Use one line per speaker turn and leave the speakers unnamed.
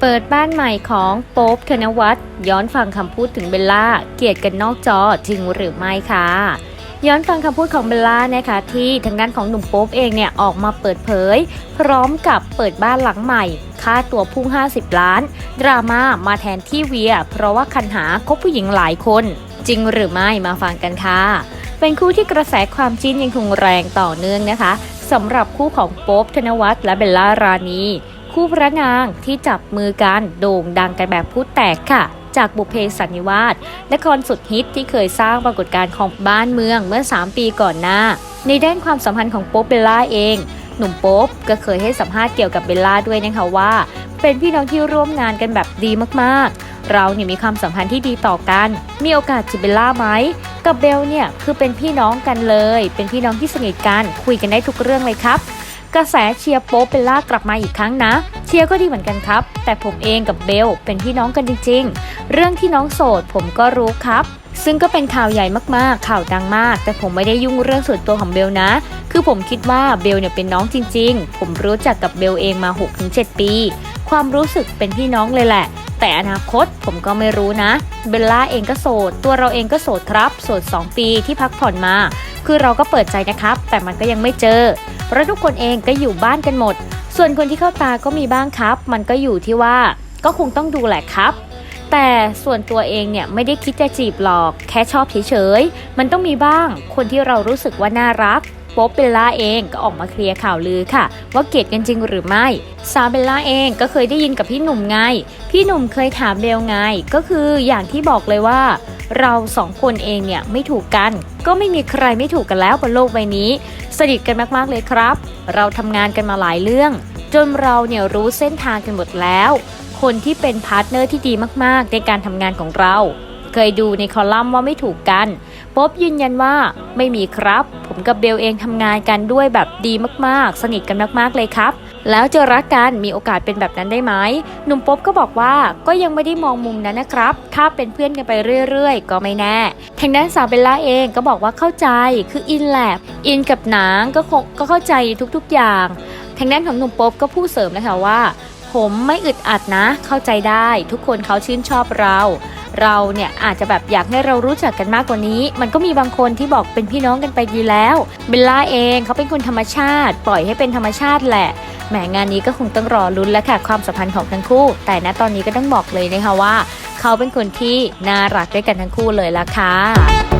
เปิดบ้านใหม่ของโป๊บธนวัฒน์ย้อนฟังคำพูดถึงเบลล่า เกลียดกันนอกจอจริงหรือไม่คะย้อนฟังคำพูดของเบลล่านะคะที่ทางด้านของหนุ่มโป๊บเองเนี่ยออกมาเปิดเผย พร้อมกับเปิดบ้านหลังใหม่ ค่าตัวพุ่ง 50 ล้าน ดราม่ามาแทนที่เวีย เพราะว่าคันหาคบผู้หญิงหลายคน จริงหรือไม่มาฟังกันค่ะเป็นคู่ที่กระแสความจิ้นยังคงแรงต่อเนื่องนะคะสำหรับคู่ของโป๊บธนวัฒน์และเบลล่ารานี คู่พระนางที่จับมือกันโด่งดังกันแบบพูดแตกค่ะ จากบุพเพสันนิวาสและคอนสุดฮิตที่เคยสร้างปรากฏการณ์ของบ้านเมืองเมื่อ 3 ปีก่อนหน้า ในด้านความสัมพันธ์ของโป๊บเบลล่าเอง หนุ่มโป๊บก็เคยให้สัมภาษณ์เกี่ยวกับเบลล่าด้วยนะคะว่า เป็นพี่น้องที่ร่วมงานกันแบบดีมากๆ เราเนี่ยมีความสัมพันธ์ที่ดีต่อกัน มีโอกาสจีบเบลล่าไหมกับเบลเนี่ยคือเป็นพี่น้องกันเลย เป็นพี่น้องที่สนิทกันคุยกันได้ทุกเรื่องเลยครับ กระแสเชียร์โป๊ปเบลล่ากลับมาอีกครั้งนะ เชียร์ก็ดีเหมือนกันครับ แต่ผมเองกับเบลเป็นพี่น้องกันจริง ๆ เรื่องที่น้องโสดผมก็รู้ครับ ซึ่งก็เป็นข่าวใหญ่มากๆ ข่าวดังมาก แต่ผมไม่ได้ยุ่งเรื่องส่วนตัวของเบลนะ คือผมคิดว่าเบลเนี่ยเป็นน้องจริง ๆ ผมรู้จักกับเบลเองมา 6-7 ปี ความรู้สึกเป็นพี่น้องเลยแหละ แต่อนาคตผมก็ไม่รู้นะ เบลล่าเองก็โสด ตัวเราเองก็โสดครับ โสด 2 ปีที่พักผ่อนมา คือเราก็เปิดใจนะครับ แต่มันก็ยังไม่เจอ เพราะทุกคนเองก็อยู่บ้านกันหมด ส่วนคนที่เข้าตาก็มีบ้างครับ มันก็อยู่ที่ว่าก็คงต้องดูแหละครับ แต่ส่วนตัวเองเนี่ยไม่ได้คิดจะจีบหรอก แค่ชอบเฉยๆ มันต้องมีบ้าง คนที่เรารู้สึกว่าน่ารัก ป๊ปเบลล่าเองก็ออกมาเคลียร์ข่าวลือค่ะ ว่าเกลียดกันจริงหรือไม่ซาเบลล่าเองก็เคยได้ยินกับพี่หนุ่มไง พี่หนุ่มเคยถามเบลไง ก็คืออย่างที่บอกเลยว่า เราสองคนเองเนี่ยไม่ถูกกัน ก็ไม่มีใครไม่ถูกกันแล้วบนโลกใบนี้ สนิทกันมากๆเลยครับ เราทำงานกันมาหลายเรื่อง จนเราเนี่ยรู้เส้นทางกันหมดแล้ว คนที่เป็นพาร์ทเนอร์ที่ดีมากๆ ในการทำงานของเรา เคยดูในคอลัมน์ว่าไม่ถูกกันป๊อบยืนยันว่าไม่มีครับ ผมกับเบลเองทำงานกันด้วยแบบดีมากๆ สนิทกันมากๆเลยครับ แล้วจะรักกันมีโอกาสเป็นแบบนั้นได้ไหมหนุ่มป๊อบก็บอกว่าก็ยังไม่ได้มองมุมนั้นนะครับ ถ้าเป็นเพื่อนกันไปเรื่อยๆ ก็ไม่แน่ทางด้านสาวเบลล่าเองก็บอกว่าเข้าใจคืออินแหละอินกับหนังก็คงก็เข้าใจทุกๆอย่างทางด้านของหนุ่มป๊อบก็พูดเสริมนะคะว่า ผมไม่อึดอัดนะ เข้าใจได้ ทุกคนเขาชื่นชอบเรา เราเนี่ยอาจจะแบบอยากให้เรารู้จักกันมากกว่านี้ มันก็มีบางคนที่บอกเป็นพี่น้องกันไปดีแล้วเบลล่าเองเขาเป็นคนธรรมชาติ ปล่อยให้เป็นธรรมชาติแหละแหมงานนี้ก็คงต้องรอลุ้นแล้วค่ะความสัมพันธ์ของทั้งคู่ แต่ณตอนนี้ก็ต้องบอกเลยนะคะว่า เขาเป็นคนที่น่ารักด้วยกันทั้งคู่เลยละค่ะ